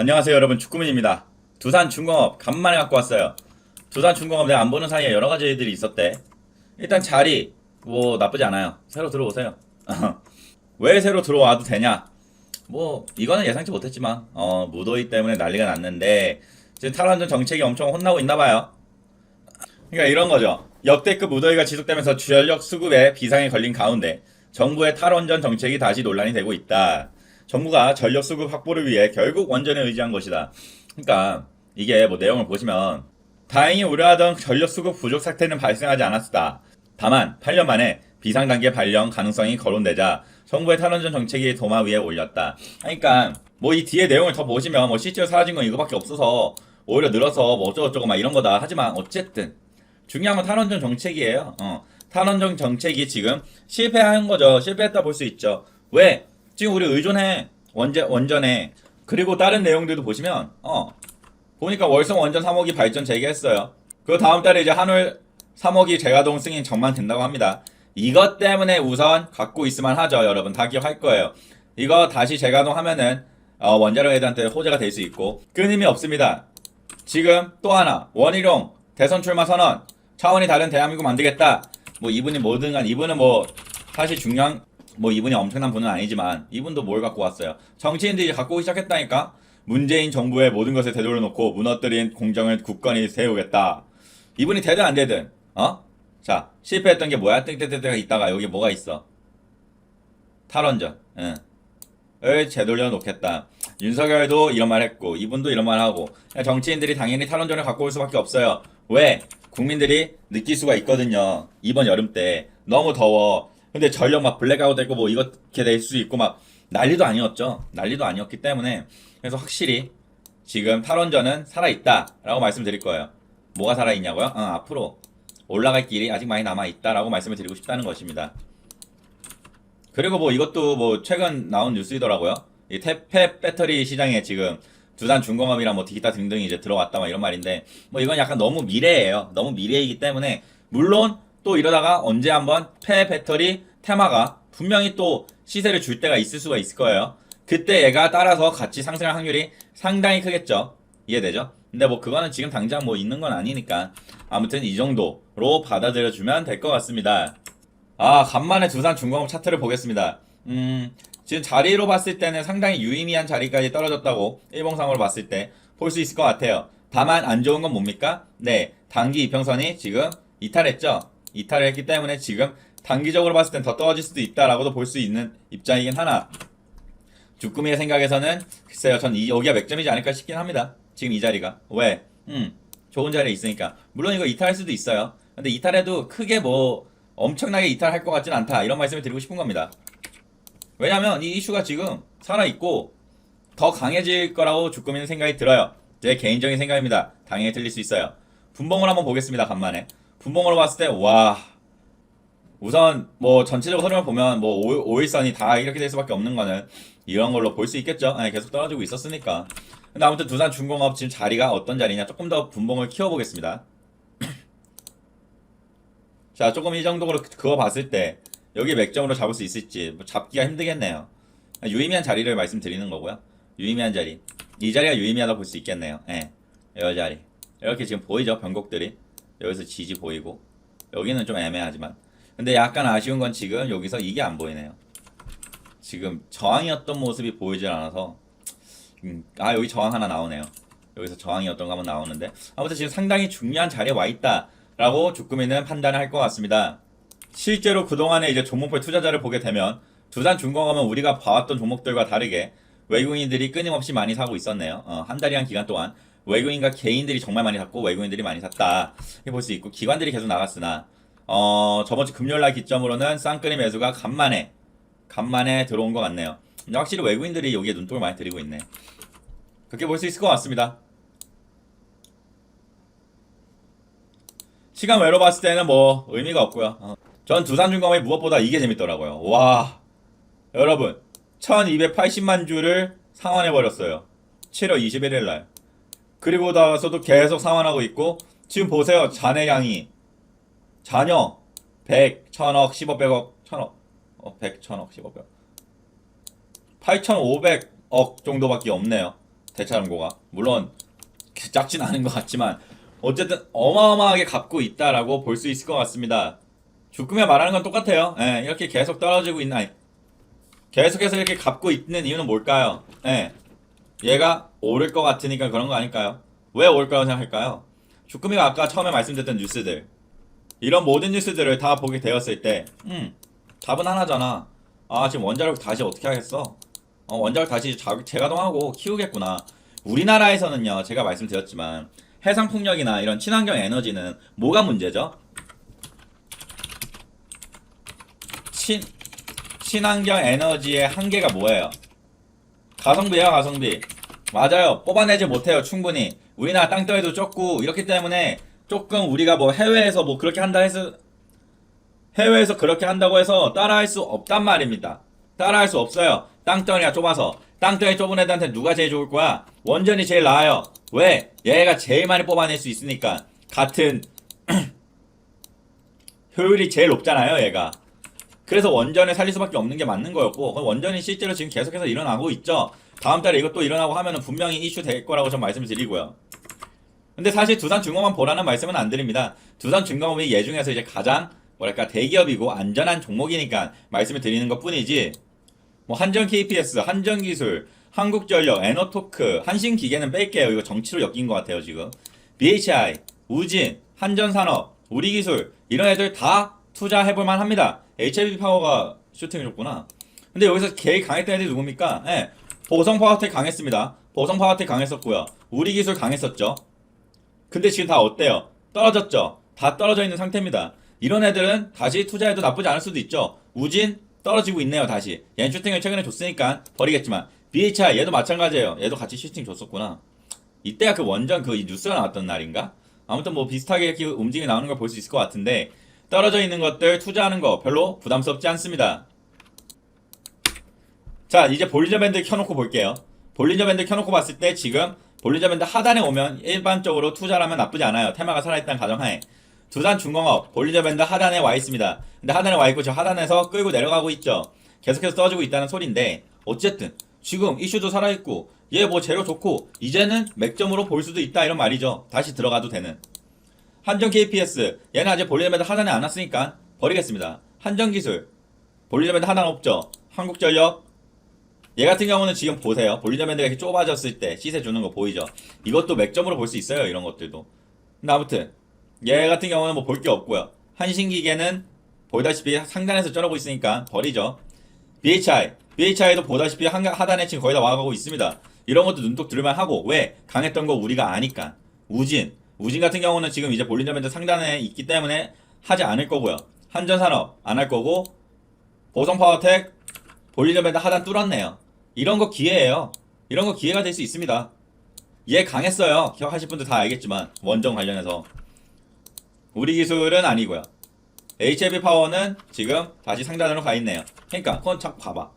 안녕하세요 여러분 축구민입니다. 두산 중공업 간만에 갖고 왔어요. 두산 중공업 내가 안 보는 사이에 여러 가지 일들이 있었대. 일단 자리 뭐 나쁘지 않아요. 새로 들어오세요. 왜 새로 들어와도 되냐? 뭐 이거는 예상치 못했지만 어 무더위 때문에 난리가 났는데 지금 탈원전 정책이 엄청 혼나고 있나 봐요. 그러니까 이런 거죠. 역대급 무더위가 지속되면서 전력 수급에 비상이 걸린 가운데 정부의 탈원전 정책이 다시 논란이 되고 있다. 정부가 전력 수급 확보를 위해 결국 원전에 의지한 것이다. 그러니까 이게 뭐 내용을 보시면 다행히 우려하던 전력 수급 부족 사태는 발생하지 않았다. 다만 8년 만에 비상 단계 발령 가능성이 거론되자 정부의 탈원전 정책이 도마 위에 올렸다. 그러니까 뭐 이 뒤에 내용을 더 보시면 뭐 실제로 사라진 건 이거밖에 없어서 오히려 늘어서 뭐 어쩌고저쩌고 막 이런 거다. 하지만 어쨌든 중요한 건 탈원전 정책이에요. 어. 탈원전 정책이 지금 실패한 거죠. 실패했다 볼 수 있죠. 왜? 지금 우리 의존해 원제 원전에 그리고 다른 내용들도 보시면 어 보니까 월성 원전 3호기 발전 재개했어요. 그 다음 달에 이제 한울 3호기 재가동 승인 전망된다고 합니다. 이것 때문에 우선 갖고 있으면 하죠, 여러분. 다 기억할 거예요. 이거 다시 재가동하면은 어, 원자력 애들한테 호재가 될 수 있고 끊임이 없습니다. 지금 또 하나 원희룡 대선 출마 선언 차원이 다른 대한민국 만들겠다. 뭐 이분이 뭐든 간 이분은 뭐 사실 중요한 뭐 이분이 엄청난 분은 아니지만 이분도 뭘 갖고 왔어요. 정치인들이 갖고 오기 시작했다니까. 문재인 정부의 모든 것을 되돌려놓고 무너뜨린 공정을 굳건히 세우겠다. 이분이 되든 안 되든 어? 자 실패했던 게 뭐야? 땡땡땡땡 있다가 여기 뭐가 있어? 탈원전. 응. 을 되돌려 놓겠다. 윤석열도 이런 말 했고 이분도 이런 말 하고 정치인들이 당연히 탈원전을 갖고 올 수밖에 없어요. 왜? 국민들이 느낄 수가 있거든요. 이번 여름 때 너무 더워. 근데 전력 막 블랙아웃 되고 뭐 이렇게 될 수 있고 막 난리도 아니었죠. 난리도 아니었기 때문에 그래서 확실히 지금 탈원전은 살아있다라고 말씀드릴 거예요. 뭐가 살아있냐고요? 어, 앞으로 올라갈 길이 아직 많이 남아있다라고 말씀을 드리고 싶다는 것입니다. 그리고 뭐 이것도 뭐 최근 나온 뉴스이더라고요. 이 태페 배터리 시장에 지금 두산 중공업이랑 뭐 디기타 등등이 이제 들어왔다 막 이런 말인데 뭐 이건 약간 너무 미래예요. 너무 미래이기 때문에 물론 또 이러다가 언제 한번 폐 배터리 테마가 분명히 또 시세를 줄 때가 있을 수가 있을 거예요. 그때 얘가 따라서 같이 상승할 확률이 상당히 크겠죠. 이해되죠? 근데 뭐 그거는 지금 당장 뭐 있는 건 아니니까 아무튼 이 정도로 받아들여 주면 될 것 같습니다. 아, 간만에 두산 중공업 차트를 보겠습니다. 음, 지금 자리로 봤을 때는 상당히 유의미한 자리까지 떨어졌다고 일봉상으로 봤을 때 볼 수 있을 것 같아요. 다만 안 좋은 건 뭡니까? 네, 단기 이평선이 지금 이탈했죠. 이탈을 했기 때문에 지금 단기적으로 봤을 땐 더 떨어질 수도 있다라고도 볼 수 있는 입장이긴 하나 주꾸미의 생각에서는 글쎄요, 전 이, 여기가 맥점이지 않을까 싶긴 합니다. 지금 이 자리가 왜? 음, 좋은 자리에 있으니까 물론 이거 이탈할 수도 있어요. 근데 이탈해도 크게 뭐 엄청나게 이탈할 것 같진 않다 이런 말씀을 드리고 싶은 겁니다. 왜냐면 이 이슈가 지금 살아있고 더 강해질 거라고 주꾸미는 생각이 들어요. 제 개인적인 생각입니다. 당연히 틀릴 수 있어요. 분봉을 한번 보겠습니다. 간만에. 분봉으로 봤을 때 와. 우선 뭐 전체적으로 흐름을 보면 뭐 5, 일선이 다 이렇게 될 수밖에 없는 거는 이런 걸로 볼 수 있겠죠. 네, 계속 떨어지고 있었으니까. 근데 아무튼 두산 중공업 지금 자리가 어떤 자리냐 조금 더 분봉을 키워보겠습니다. 자, 조금 이 정도로 그거 봤을 때 여기 맥점으로 잡을 수 있을지 뭐 잡기가 힘들겠네요. 유의미한 자리를 말씀드리는 거고요. 유의미한 자리. 이 자리가 유의미하다 볼 수 있겠네요. 예. 이 자리. 이렇게 지금 보이죠? 변곡들이. 여기서 지지 보이고. 여기는 좀 애매하지만. 근데 약간 아쉬운 건 지금 여기서 이게 안 보이네요. 지금 저항이었던 모습이 보이질 않아서. 음, 아, 여기 저항 하나 나오네요. 여기서 저항이었던 거 한번 나오는데. 아무튼 지금 상당히 중요한 자리에 와 있다. 라고 주꾸미는 판단을 할 것 같습니다. 실제로 그동안에 이제 종목별 투자자를 보게 되면 두산 중공업은 우리가 봐왔던 종목들과 다르게 외국인들이 끊임없이 많이 사고 있었네요. 어, 한 달이란 기간 동안 외국인과 개인들이 정말 많이 샀고 외국인들이 많이 샀다 해볼 수 있고 기관들이 계속 나갔으나 어, 저번 주 금요일 날 기점으로는 쌍끌이 매수가 간만에 간만에 들어온 것 같네요. 근데 확실히 외국인들이 여기에 눈독을 많이 들이고 있네. 그렇게 볼 수 있을 것 같습니다. 시간 외로 봤을 때는 뭐 의미가 없고요. 어. 전 두산중공업이 무엇보다 이게 재밌더라고요. 와, 여러분, 1280만 주를 상환해 버렸어요. 7월 21일 날. 그리고 나서도 계속 상환하고 있고 지금 보세요. 잔해 양이 자녀 100, 1000억, 10억, 100억, 1000억. 어, 100, 1000억, 10억, 100억. 8,500억 정도밖에 없네요. 대차연고가 물론 작진 않은 것 같지만 어쨌든 어마어마하게 갚고 있다라고 볼 수 있을 것 같습니다. 주금에 말하는 건 똑같아요. 예, 이렇게 계속 떨어지고 있나 계속해서 이렇게 갚고 있는 이유는 뭘까요? 예, 얘가 오를 것 같으니까 그런 거 아닐까요? 왜 거라고 생각할까요? 주금이가 아까 처음에 말씀드렸던 뉴스들 이런 모든 뉴스들을 다 보게 되었을 때, 음, 답은 하나잖아. 아, 지금 원자력 다시 어떻게 하겠어? 어, 원자력 다시 자, 재가동하고 키우겠구나. 우리나라에서는요, 제가 말씀드렸지만, 해상풍력이나 이런 친환경 에너지는 뭐가 문제죠? 친, 친환경 에너지의 한계가 뭐예요? 가성비예요, 가성비. 맞아요. 뽑아내지 못해요, 충분히. 우리나라 땅덩이도 좁고, 이렇기 때문에 조금 우리가 뭐 해외에서 뭐 그렇게 한다 해서, 해외에서 그렇게 한다고 해서 따라할 수 없단 말입니다. 따라할 수 없어요. 땅덩이가 좁아서. 땅덩이 좁은 애들한테 누가 제일 좋을 거야? 원전이 제일 나아요. 왜? 얘가 제일 많이 뽑아낼 수 있으니까. 같은 효율이 제일 높잖아요, 얘가. 그래서 원전을 살릴 수밖에 없는 게 맞는 거였고 그 원전이 실제로 지금 계속해서 일어나고 있죠. 다음 달에 이것도 일어나고 하면은 분명히 이슈 될 거라고 좀 말씀드리고요. 근데 사실 두산 중공업 보라는 말씀은 안 드립니다. 두산 중공업이 얘 중에서 이제 가장 뭐랄까 대기업이고 안전한 종목이니까 말씀을 드리는 것 뿐이지 뭐 한전 KPS, 한전 기술, 한국전력, 에너토크, 한신기계는 뺄게요. 이거 정치로 엮인 것 같아요 지금. BHI, 우진, 한전산업, 우리기술 이런 애들 다 투자해볼 만 합니다. HIB 파워가 슈팅해줬구나. 근데 여기서 제일 강했던 애들이 누굽니까? 예, 보성 파워텍 강했습니다. 보성 파워텍 강했었고요. 우리 기술 강했었죠. 근데 지금 다 어때요? 떨어졌죠? 다 떨어져 있는 상태입니다. 이런 애들은 다시 투자해도 나쁘지 않을 수도 있죠. 우진 떨어지고 있네요, 다시. 얘는 슈팅을 최근에 줬으니까 버리겠지만. BHI 얘도 마찬가지예요. 얘도 같이 슈팅 줬었구나. 이때가 그 원전 그 뉴스가 나왔던 날인가? 아무튼 뭐 비슷하게 이렇게 움직임이 나오는 걸 볼 수 있을 것 같은데 떨어져 있는 것들 투자하는 거 별로 부담스럽지 않습니다. 자, 이제 볼리저 밴드 켜놓고 볼게요. 볼리저 밴드 켜놓고 봤을 때 지금 볼리저 밴드 하단에 오면 일반적으로 투자라면 나쁘지 않아요. 테마가 살아있다는 가정하에. 두산 중공업 볼리저 밴드 하단에 와 있습니다. 근데 하단에 와 있고 저 하단에서 끌고 내려가고 있죠. 계속해서 떠지고 있다는 소리인데 어쨌든 지금 이슈도 살아있고 얘 뭐 재료 좋고 이제는 맥점으로 볼 수도 있다 이런 말이죠. 다시 들어가도 되는. 한전 KPS 얘는 아직 볼리저 밴드 하단에 안 왔으니까 버리겠습니다. 한전기술 볼리저 밴드 하단 없죠. 한국전력 얘 같은 경우는 지금 보세요. 볼리저 밴드가 이렇게 좁아졌을 때 시세 주는 거 보이죠? 이것도 맥점으로 볼 수 있어요. 이런 것들도. 근데 아무튼 얘 같은 경우는 뭐 볼 게 없고요. 한신기계는 보다시피 상단에서 쩔어고 있으니까 버리죠. BHI, BHI도 보다시피 한- 하단에 지금 거의 다 와가고 있습니다. 이런 것도 눈독 들을만 하고 왜 강했던 거 우리가 아니까. 우진, 우진 같은 경우는 지금 이제 볼린저 밴드 상단에 있기 때문에 하지 않을 거고요. 한전산업 안 할 거고 보성파워텍 볼린저 밴드 하단 뚫었네요. 이런 거 기회예요. 이런 거 기회가 될 수 있습니다. 얘 강했어요. 기억하실 분들 다 알겠지만 원전 관련해서 우리 기술은 아니고요. HLB 파워는 지금 다시 상단으로 가 있네요. 그러니까 그건 참 봐봐.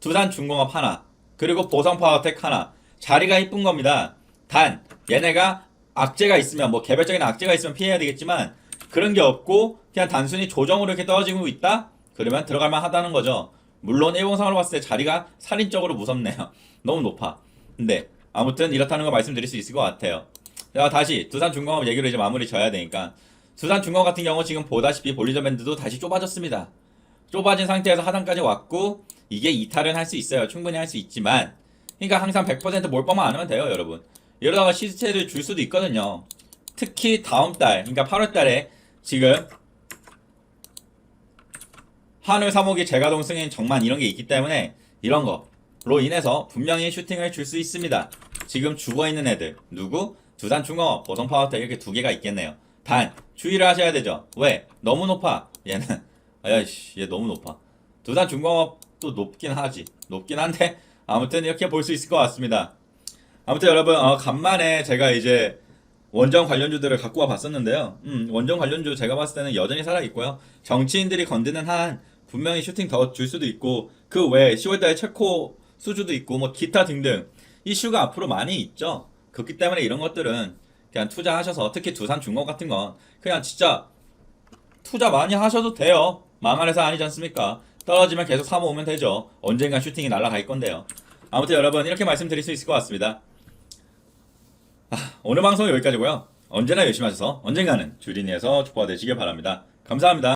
두산 중공업 하나, 그리고 보성 파워텍 하나. 자리가 이쁜 겁니다. 단 얘네가 악재가 있으면 뭐 개별적인 악재가 있으면 피해야 되겠지만 그런 게 없고 그냥 단순히 조정으로 이렇게 떨어지고 있다? 그러면 들어갈 만 하다는 거죠. 물론 일봉상으로 봤을 때 자리가 살인적으로 무섭네요. 너무 높아. 근데 아무튼 이렇다는 거 말씀드릴 수 있을 것 같아요. 자 다시 두산 중공업 얘기를 이제 마무리 져야 되니까 두산 중공업 같은 경우 지금 보다시피 볼리저 밴드도 다시 좁아졌습니다. 좁아진 상태에서 하단까지 왔고 이게 이탈은 할 수 있어요. 충분히 할 수 있지만 그러니까 항상 100% 몰빵만 안 하면 돼요, 여러분. 이러다가 시세를 줄 수도 있거든요. 특히 다음 달, 그러니까 8월 달에 지금 한울 3호기 재가동 승인 정만 이런 게 있기 때문에 이런 거로 인해서 분명히 슈팅을 줄 수 있습니다. 지금 죽어 있는 애들 누구? 두산 중어, 보성 파워텍 이렇게 두 개가 있겠네요. 단 주의를 하셔야 되죠. 왜? 너무 높아. 얘는 아야씨 얘 너무 높아. 두산 중공업도 높긴 하지. 높긴 한데 아무튼 이렇게 볼 수 있을 것 같습니다. 아무튼 여러분 어, 간만에 제가 이제 원전 관련주들을 갖고 와 봤었는데요. 음, 원전 관련주 제가 봤을 때는 여전히 살아 있고요. 정치인들이 건드는 한 분명히 슈팅 더 줄 수도 있고 그 외에 10월달에 체코 수주도 있고 뭐 기타 등등 이슈가 앞으로 많이 있죠. 그렇기 때문에 이런 것들은 그냥 투자하셔서 특히 두산 중공 같은 건 그냥 진짜 투자 많이 하셔도 돼요. 망할 회사 아니지 않습니까? 떨어지면 계속 사모으면 되죠. 언젠간 슈팅이 날아갈 건데요. 아무튼 여러분 이렇게 말씀드릴 수 있을 것 같습니다. 오늘 방송 은 여기까지고요. 언제나 열심히 하셔서 언젠가는 주린이에서 축복가 되시길 바랍니다. 감사합니다.